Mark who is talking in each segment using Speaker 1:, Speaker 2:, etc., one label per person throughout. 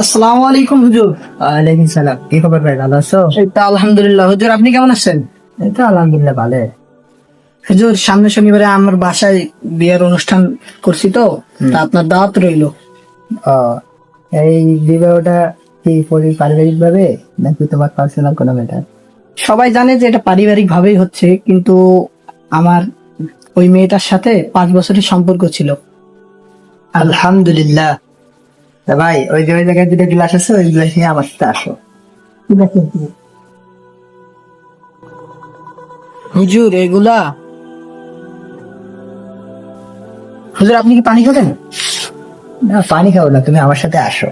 Speaker 1: আসসালামু আলাইকুম হুজুর।
Speaker 2: ওয়ালাইকুম সালাম। কি খবর ভাই ভালো আছো?
Speaker 1: আলহামদুলিল্লাহ। হুজুর আপনি কেমন আছেন?
Speaker 2: এই তো আলহামদুলিল্লাহ ভালো।
Speaker 1: হুজুর সামনে শনিবারে আমার বাসায় বিয়ের অনুষ্ঠান করছি তো। তা আপনার দাওয়াত রইল।
Speaker 2: এই বিবাহটা কি পরি পারিবারিক ভাবে নাকি তোমার পার্সোনাল কোনো ম্যাটার
Speaker 1: সবাই জানে যে এটা পারিবারিক ভাবেই হচ্ছে কিন্তু আমার ওই মেয়েটার সাথে পাঁচ বছরের সম্পর্ক ছিল।
Speaker 2: আলহামদুলিল্লাহ। ভাই ওই যে ওই জায়গায় দুটো গ্লাস আছে ওই গ্লাস নিয়ে আমার সাথে আসো।
Speaker 1: হুজুর এগুলা? হুজুর আপনি কি পানি খাবেন?
Speaker 2: না পানি খাও না তুমি আমার সাথে আসো।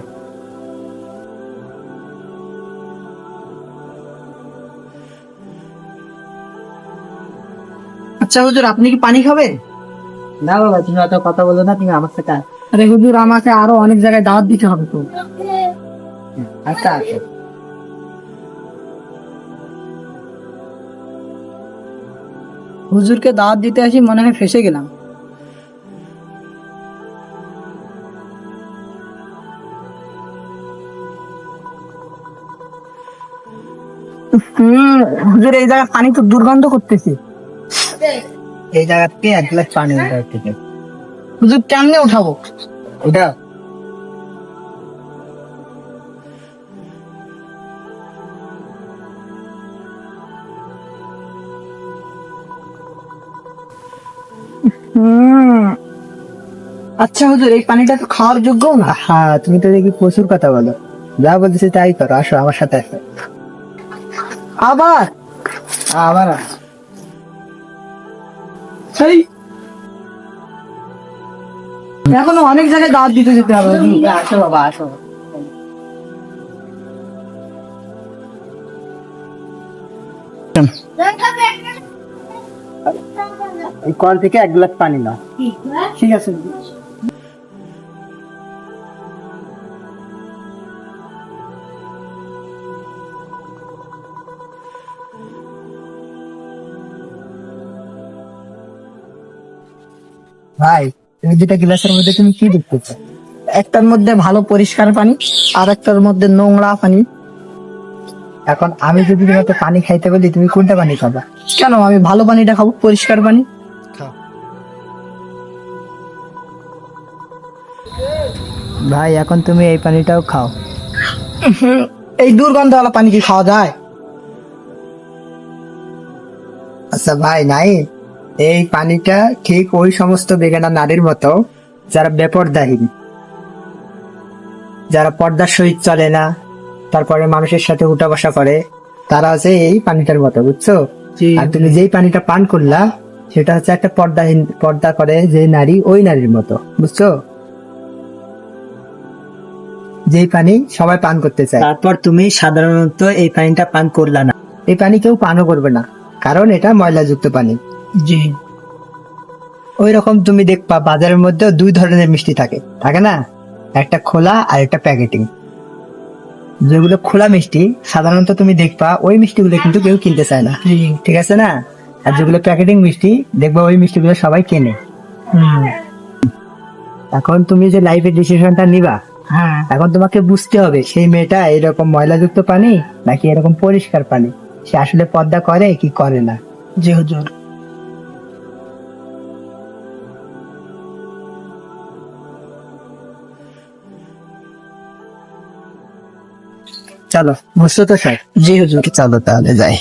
Speaker 1: আচ্ছা হুজুর আপনি কি পানি খাবেন?
Speaker 2: না বাবা তুমি অত কথা বলো না তুমি আমার সাথে আসো
Speaker 1: আরে হুজুর আমাকে আরও অনেক জায়গায় দাওয়াত দিতে হবে তো।
Speaker 2: আচ্ছা আসো
Speaker 1: হুজুরকে দাওয়াত দিতে আসি মনে হয় ফেসে গেলাম। হুজুর এই জায়গায় পানি তো দুর্গন্ধ করতেছে।
Speaker 2: এই জায়গা থেকে এক গ্লাস পানি উঠাও থেকে
Speaker 1: হুজুর কেমনে উঠাবো? হুম। আচ্ছা হুজুর এই পানিটা তো খাওয়ার যোগ্য না।
Speaker 2: হ্যাঁ তুমি তো দেখি প্রচুর কথা বলো। যা বলতেছি তাই করো আসো আমার সাথে আসো।
Speaker 1: আবার?
Speaker 2: আবার
Speaker 1: সেই এখনও অনেক জায়গায় দাওয়াত দিতে যেতে হবে।
Speaker 2: আসো বাবা আসো। এই কল থেকে এক গ্লাস পানি নাও।
Speaker 1: ঠিক আছে।
Speaker 2: ভাই দুটা গ্লাসের মধ্যে তুমি কি দেখতেছো?
Speaker 1: একটার মধ্যে ভালো পরিষ্কার পানি আর একটার মধ্যে নোংরা পানি।
Speaker 2: এখন আমি যদি তোমাকে পানি খাইতে বলি তুমি কোনটা পানি খাবা?
Speaker 1: কেন? আমি ভালো পানিটা খাব পরিষ্কার পানি?
Speaker 2: ভাই এখন তুমি এই পানিটাও খাও।
Speaker 1: এই দুর্গন্ধওয়ালা পানি কি খাওয়া যায়?
Speaker 2: আচ্ছা ভাই নাই। এই পানিটা ঠিক ওই সমস্ত বেগানা নারীর মতো যারা বেপরদাহীন। যারা পর্দার সহিত চলে না তারপরে মানুষের সাথে উঠা বসা করে তারা হচ্ছে এই পানিটার মতো বুঝছ? আর তুমি যেই পানিটা পান করলা সেটা হচ্ছে একটা পর্দাহীন পর্দা করে যে নারী ওই নারীর মতো বুঝছ? যেই পানি সবাই পান করতে চায়। তারপর তুমি সাধারণত এই পানিটা পান করলা না। এই পানি কেউ পানও করবে না কারণ এটা ময়লাযুক্ত পানি।
Speaker 1: জি।
Speaker 2: ওই রকম তুমি দেখবা বাজারের মধ্যে দুই ধরনের মিষ্টি থাকে। থাকে না? একটা খোলা আর একটা প্যাকেটিং। যেগুলো খোলা মিষ্টি সাধারণত তুমি দেখবা ওই মিষ্টিগুলো কিন্তু কেউ কিনতে চায় না। ঠিক আছে না? আর যেগুলো প্যাকেটিং মিষ্টি দেখবা ওই মিষ্টিগুলো সবাই কেনে। এখন তুমি যে লাইফের ডিসিশনটা নিবা
Speaker 1: হ্যাঁ।
Speaker 2: এখন তোমাকে বুঝতে হবে সেই মেয়েটা এরকম ময়লাযুক্ত পানি নাকি এরকম পরিষ্কার পানি? সে আসলে পর্দা করে কি করে না?
Speaker 1: জি হুজুর।
Speaker 2: চলো বুঝছ তো স্যার?
Speaker 1: জি হুজুর।
Speaker 2: চলো তাহলে যাই।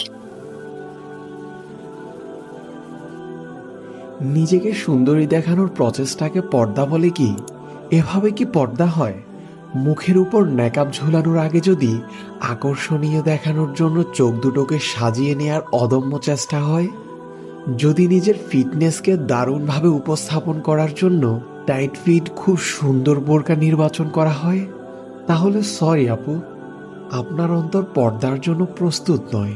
Speaker 3: নিজেকে সুন্দরী দেখানোর প্রচেষ্টাকে পর্দা বলে কি? এভাবে কি পর্দা হয়? মুখের উপর নেকাব ঝোলানোর আগে যদি আকর্ষণীয় দেখানোর জন্য চোখ দুটোকে সাজিয়ে নেয়ার অদম্য চেষ্টা হয়? যদি নিজের ফিটনেসকে দারুণভাবে উপস্থাপন করার জন্য টাইট ফিট খুব সুন্দর বোরকা নির্বাচন করা হয়? তাহলে সরি আপু আপনার অন্তর পর্দার জন্য প্রস্তুত নয়।